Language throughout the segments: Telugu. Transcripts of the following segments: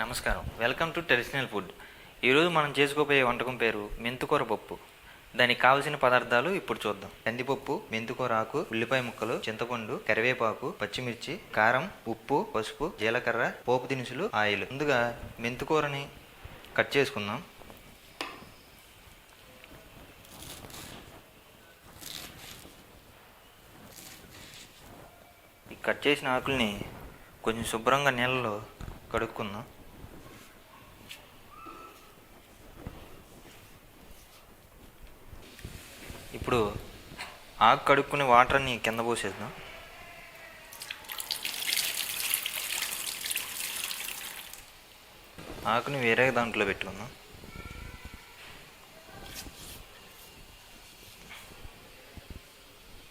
నమస్కారం. Welcome to traditional food. ఈరోజు మనం చేసుకోబోయే వంటకం పేరు మెంతుకూర పప్పు. దానికి కావలసిన పదార్థాలు ఇప్పుడు చూద్దాం. కందిపప్పు మెంతుకూర ఆకు ఉల్లిపాయ ముక్కలు చింతపండు కరివేపాకు పచ్చిమిర్చి కారం ఉప్పు పసుపు జీలకర్ర పోపు దినుసులు ఆయిల్. ముందుగా మెంతుకూరని కట్ చేసుకుందాం. ఈ కట్ చేసిన ఆకుల్ని కొంచెం శుభ్రంగా నీళ్ళలో కడుక్కుందాం. ఇప్పుడు ఆకు కడుక్కునే వాటర్ని కింద పోసేద్దాం. ఆకుని వేరే దాంట్లో పెట్టుకుందాం.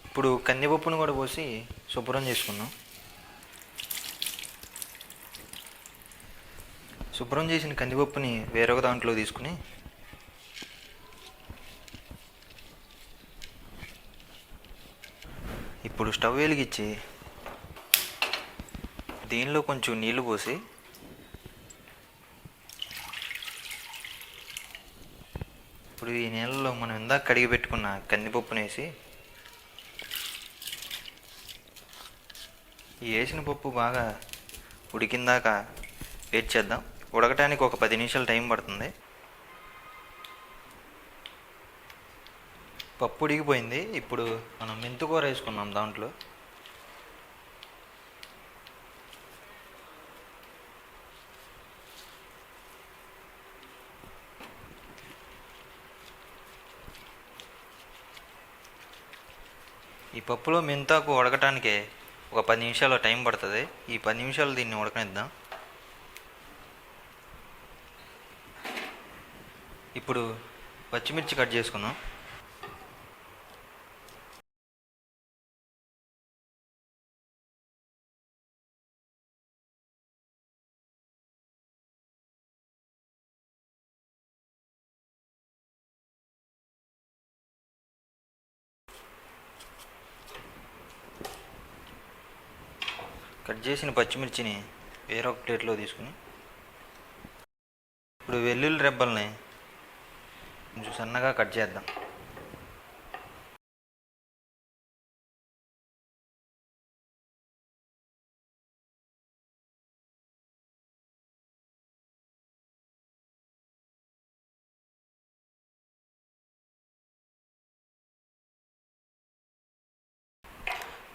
ఇప్పుడు కందిపప్పును కూడా పోసి శుభ్రం చేసుకుందాం. శుభ్రం చేసిన కందిపప్పుని వేరొక దాంట్లో తీసుకుని ఇప్పుడు స్టవ్ వెలిగించి దీనిలో కొంచెం నీళ్ళు పోసి ఇప్పుడు ఈ నీళ్ళలో మనం ఇందాక కడిగి పెట్టుకున్న కందిపప్పును వేసి ఈ వేసిన పప్పు బాగా ఉడికిందాక వేడి చేద్దాం. ఉడకటానికి ఒక పది నిమిషాలు టైం పడుతుంది. పప్పు ఉడికిపోయింది. ఇప్పుడు మనం మెంతుకూర వేసుకున్నాం దాంట్లో. ఈ పప్పులో మెంతాకు ఉడకటానికి ఒక పది నిమిషాలు టైం పడుతుంది. ఈ పది నిమిషాలు దీన్ని ఉడకనిద్దాం. ఇప్పుడు పచ్చిమిర్చి కట్ చేసుకున్నాం కట్ చేసిన పచ్చిమిర్చిని వేరొక ప్లేట్లో తీసుకుని ఇప్పుడు వెల్లుల్లి రెబ్బల్ని కొంచెం సన్నగా కట్ చేద్దాం.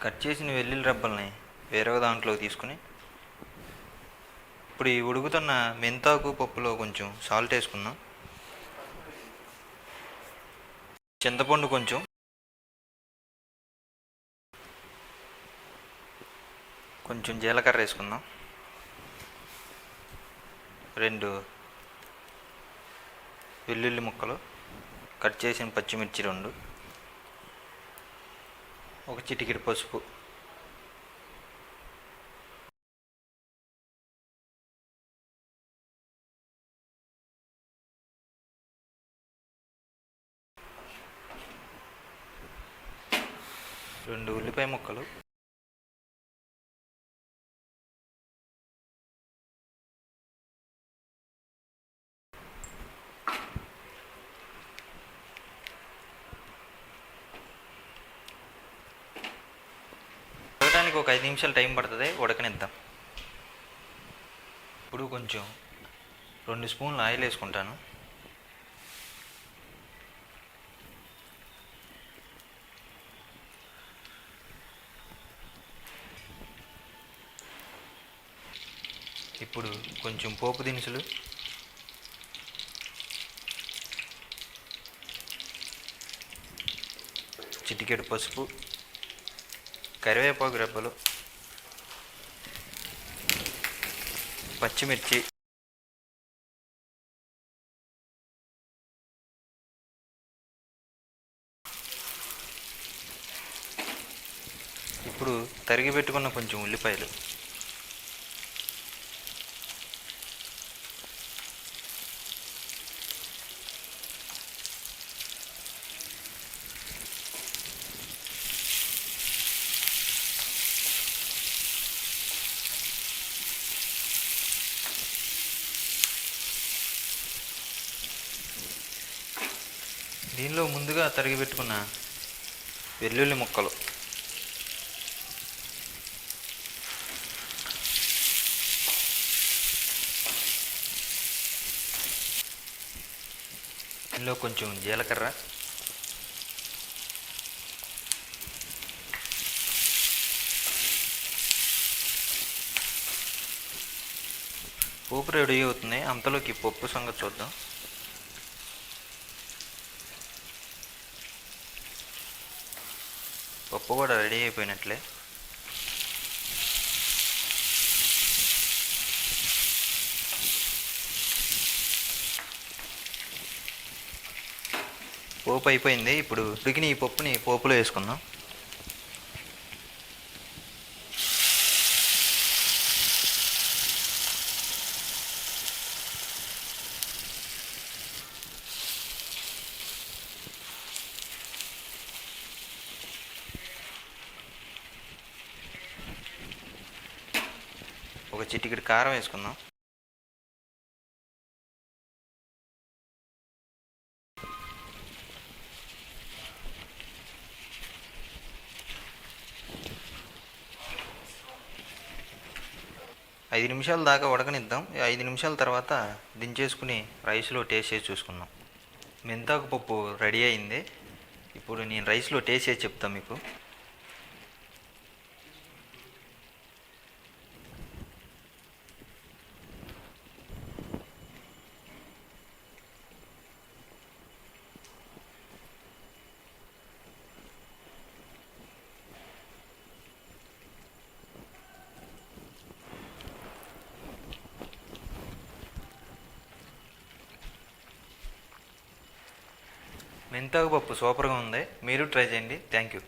కట్ చేసిన వెల్లుల్లి రెబ్బల్ని వేరొక దాంట్లో తీసుకుని ఇప్పుడు ఈ ఉడుకుతున్న మెంతాకు పప్పులో కొంచెం సాల్ట్ వేసుకుందాం. చింతపండు కొంచెం. కొంచెం జీలకర్ర వేసుకుందాం. రెండు వెల్లుల్లి ముక్కలు కట్ చేసిన పచ్చిమిర్చి రెండు ఒక చిటికిడి పసుపు. రెండు ఉల్లిపాయ ముక్కలు. ఉడకడానికి ఒక ఐదు నిమిషాలు టైం పడుతుంది ఉడకనిద్దాం. ఇప్పుడు కొంచెం రెండు స్పూన్లు ఆయిల్ వేసుకుంటాను. ఇప్పుడు కొంచెం పోపు దినుసులు. చిటికెడు పసుపు. కరివేపాకు రెబ్బలు. పచ్చిమిర్చి. ఇప్పుడు తరిగి పెట్టుకున్న కొంచెం ఉల్లిపాయలు. దీనిలో ముందుగా తరిగి పెట్టుకున్న వెల్లుల్లి ముక్కలు. దీనిలో కొంచెం జీలకర్ర. పోపు రెడీ అవుతుంది. అంతలోకి పప్పు సంగతి చూద్దాం. పప్పు కూడా రెడీ అయిపోయినట్లే. పోపు అయిపోయింది. ఇప్పుడు ఉడికిన ఈ పప్పుని పోపులో వేసుకుందాం. ఒక చిటికెడు కారం వేసుకుందాం. ఐదు నిమిషాల దాకా ఉడకనిద్దాం. ఐదు నిమిషాల తర్వాత దించేసుకుని రైస్లో టేస్ట్ చేసి చూసుకుందాం. మెంతాకు పప్పు రెడీ అయింది. ఇప్పుడు నేను రైస్లో టేస్ట్ చేసి చెప్తాను మీకు. మెంతాకు పప్పు సూపర్గా ఉంది. మీరు ట్రై చేయండి. Thank you.